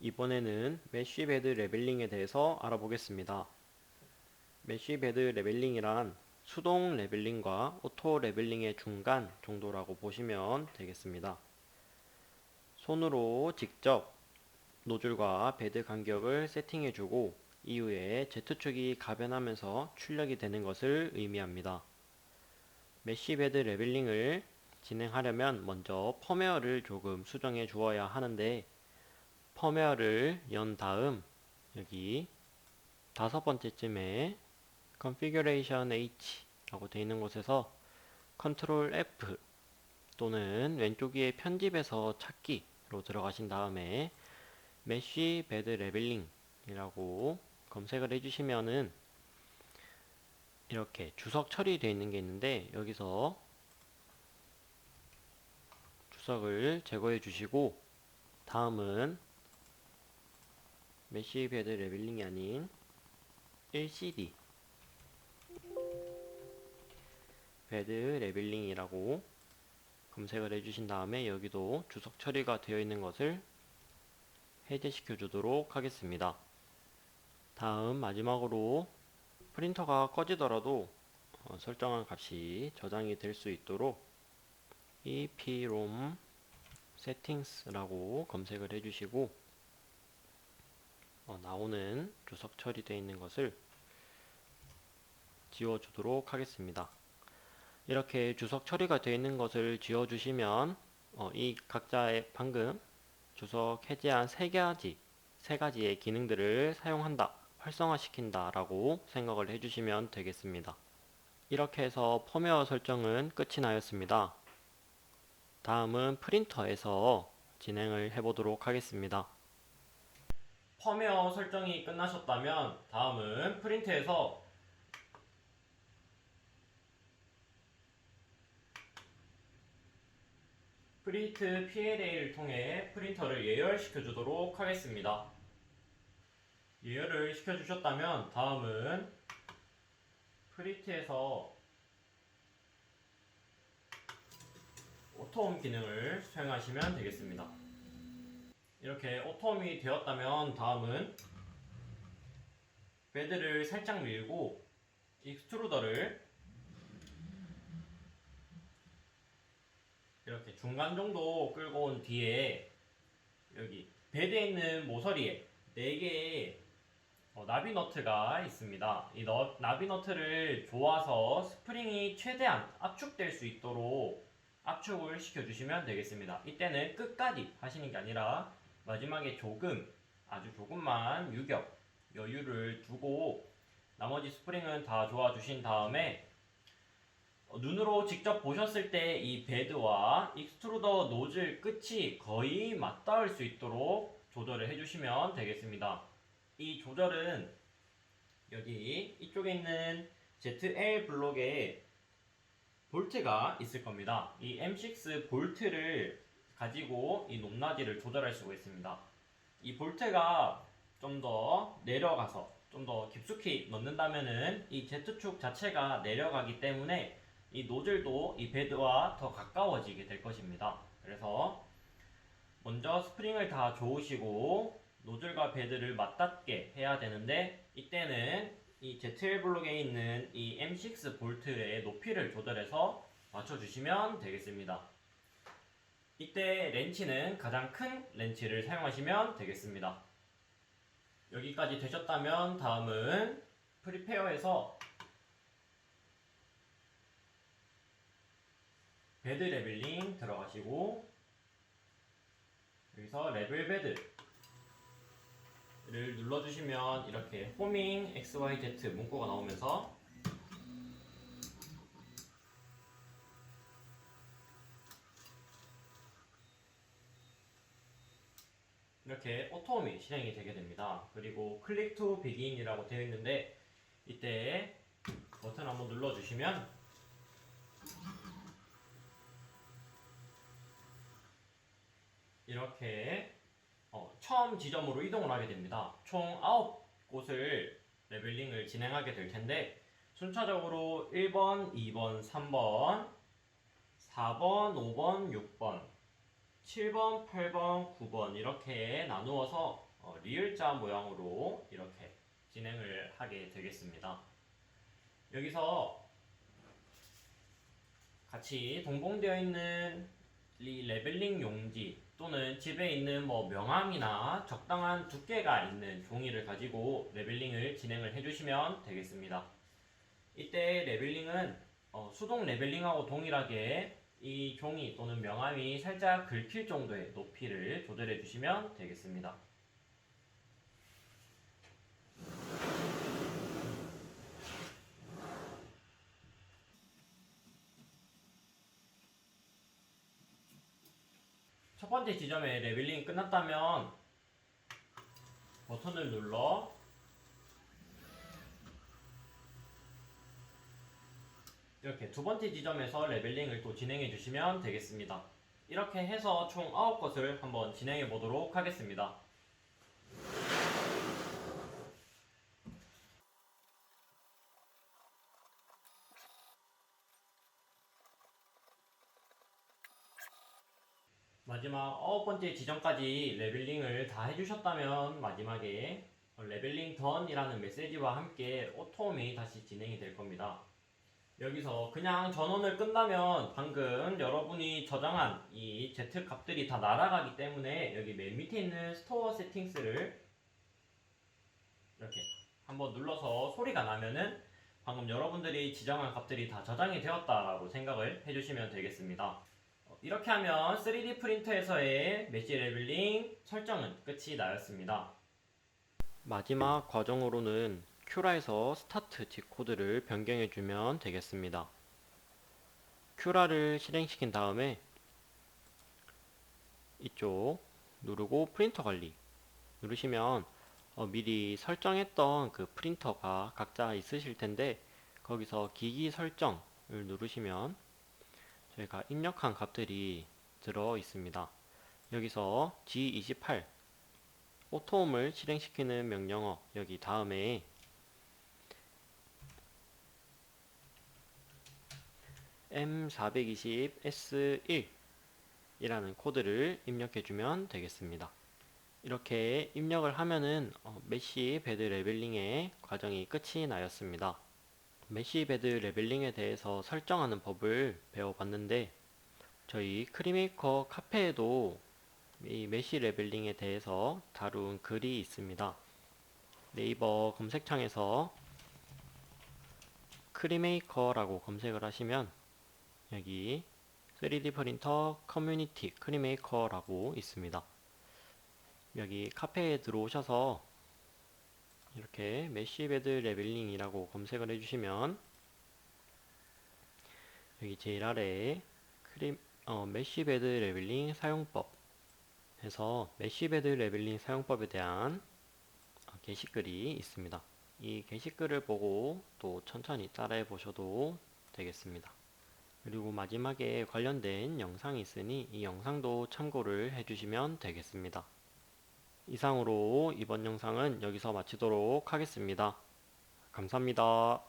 이번에는 메쉬 베드 레벨링에 대해서 알아보겠습니다. 메쉬 베드 레벨링이란 수동 레벨링과 오토 레벨링의 중간 정도라고 보시면 되겠습니다. 손으로 직접 노즐과 베드 간격을 세팅해주고 이후에 Z축이 가변하면서 출력이 되는 것을 의미합니다. 메쉬 베드 레벨링을 진행하려면 먼저 펌웨어를 조금 수정해 주어야 하는데 펌웨어를 연 다음 여기 다섯 번째쯤에 configuration H라고 되어 있는 곳에서 Ctrl F 또는 왼쪽 위에 편집에서 찾기로 들어가신 다음에 메쉬 베드 레벨링이라고 검색을 해주시면은 이렇게 주석 처리되어 있는 게 있는데 여기서 주석을 제거해 주시고 다음은 메쉬 베드 레벨링이 아닌 LCD 베드 레벨링이라고 검색을 해주신 다음에 여기도 주석 처리가 되어 있는 것을 해제시켜 주도록 하겠습니다. 다음 마지막으로 프린터가 꺼지더라도 어, 설정한 값이 저장이 될 수 있도록 EPROM settings라고 검색을 해주시고 어, 나오는 주석 처리되어 있는 것을 지워 주도록 하겠습니다. 이렇게 주석 처리가 되어 있는 것을 지워 주시면 어, 이 각자의 방금 주석 해제한 세 가지 세 가지의 기능들을 사용한다, 활성화시킨다 라고 생각을 해주시면 되겠습니다. 이렇게 해서 펌웨어 설정은 끝이 나였습니다. 다음은 프린터에서 진행을 해보도록 하겠습니다. 펌웨어 설정이 끝나셨다면 다음은 프린트에서 프린트 PLA를 통해 프린터를 예열시켜 주도록 하겠습니다. 예열을 시켜 주셨다면 다음은 프린트에서 오토홈 기능을 사용하시면 되겠습니다. 이렇게 오토홈이 되었다면 다음은 베드를 살짝 밀고 익스트루더를 이렇게 중간 정도 끌고 온 뒤에 여기 베드에 있는 모서리에 4개의 어, 나비 너트가 있습니다. 이 너, 나비 너트를 조아서 스프링이 최대한 압축될 수 있도록 압축을 시켜주시면 되겠습니다. 이때는 끝까지 하시는 게 아니라 마지막에 조금 아주 조금만 유격 여유를 두고 나머지 스프링은 다 조아 주신 다음에 어, 눈으로 직접 보셨을 때 이 베드와 익스트루더 노즐 끝이 거의 맞닿을 수 있도록 조절을 해주시면 되겠습니다. 이 조절은 여기 이쪽에 있는 ZL 블록에 볼트가 있을 겁니다. 이 M6 볼트를 가지고 이 높낮이를 조절할 수가 있습니다. 이 볼트가 좀 더 내려가서 좀 더 깊숙이 넣는다면은 이 Z축 자체가 내려가기 때문에 이 노즐도 이 베드와 더 가까워지게 될 것입니다. 그래서 먼저 스프링을 다 조으시고 노즐과 베드를 맞닿게 해야 되는데 이때는 이 ZL 블록에 있는 이 M6 볼트의 높이를 조절해서 맞춰주시면 되겠습니다. 이때 렌치는 가장 큰 렌치를 사용하시면 되겠습니다. 여기까지 되셨다면 다음은 프리페어에서 베드 레벨링 들어가시고 여기서 레벨 베드를 눌러주시면 이렇게 호밍 XYZ 문구가 나오면서 이렇게 오토홈이 실행이 되게 됩니다. 그리고 클릭 투 비긴이라고 되어 있는데 이때 버튼 한번 눌러주시면 이렇게 어, 처음 지점으로 이동을 하게 됩니다. 총 9곳을 레벨링을 진행하게 될 텐데 순차적으로 1번, 2번, 3번, 4번, 5번, 6번, 7번, 8번, 9번 이렇게 나누어서 어, 리을자 모양으로 이렇게 진행을 하게 되겠습니다. 여기서 같이 동봉되어 있는 이 레벨링 용지 또는 집에 있는 뭐 명암이나 적당한 두께가 있는 종이를 가지고 레벨링을 진행을 해주시면 되겠습니다. 이때 레벨링은 어, 수동 레벨링하고 동일하게 이 종이 또는 명암이 살짝 긁힐 정도의 높이를 조절해 주시면 되겠습니다. 첫 번째 지점에 레벨링이 끝났다면 버튼을 눌러 이렇게 두 번째 지점에서 레벨링을 또 진행해 주시면 되겠습니다. 이렇게 해서 총 9것을 한번 진행해 보도록 하겠습니다. 마지막 아홉 번째 지점까지 레벨링을 다 해주셨다면 마지막에 레벨링 던이라는 메시지와 함께 오토홈이 다시 진행이 될 겁니다. 여기서 그냥 전원을 끈다면 방금 여러분이 저장한 이 Z 값들이 다 날아가기 때문에 여기 맨 밑에 있는 스토어 세팅스를 이렇게 한번 눌러서 소리가 나면은 방금 여러분들이 지정한 값들이 다 저장이 되었다라고 생각을 해주시면 되겠습니다. 어, 이렇게 하면 3D 프린터에서의 메시 레벨링 설정은 끝이 나였습니다. 마지막 과정으로는 큐라에서 스타트 G 코드를 변경해 주면 되겠습니다. 큐라를 실행시킨 다음에 이쪽 누르고 프린터 관리 누르시면 어, 미리 설정했던 그 프린터가 각자 있으실 텐데 거기서 기기 설정을 누르시면 저희가 입력한 값들이 들어 있습니다. 여기서 G28 오토홈을 실행시키는 명령어 여기 다음에 M420S1 이라는 코드를 입력해 주면 되겠습니다. 이렇게 입력을 하면은 어, 메시 베드 레벨링의 과정이 끝이 나였습니다. 메시 베드 레벨링에 대해서 설정하는 법을 배워봤는데 저희 크리메이커 카페에도 이 메시 레벨링에 대해서 다룬 글이 있습니다. 네이버 검색창에서 크리메이커라고 검색을 하시면 여기 3D 프린터 커뮤니티 크리메이커라고 있습니다. 여기 카페에 들어오셔서 이렇게 메시베드 레벨링이라고 검색을 해주시면 여기 제일 아래에 크림, 어, 메시베드 레벨링 사용법 해서 메시베드 레벨링 사용법에 대한 어, 게시글이 있습니다. 이 게시글을 보고 또 천천히 따라해 보셔도 되겠습니다. 그리고 마지막에 관련된 영상이 있으니 이 영상도 참고를 해주시면 되겠습니다. 이상으로 이번 영상은 여기서 마치도록 하겠습니다. 감사합니다.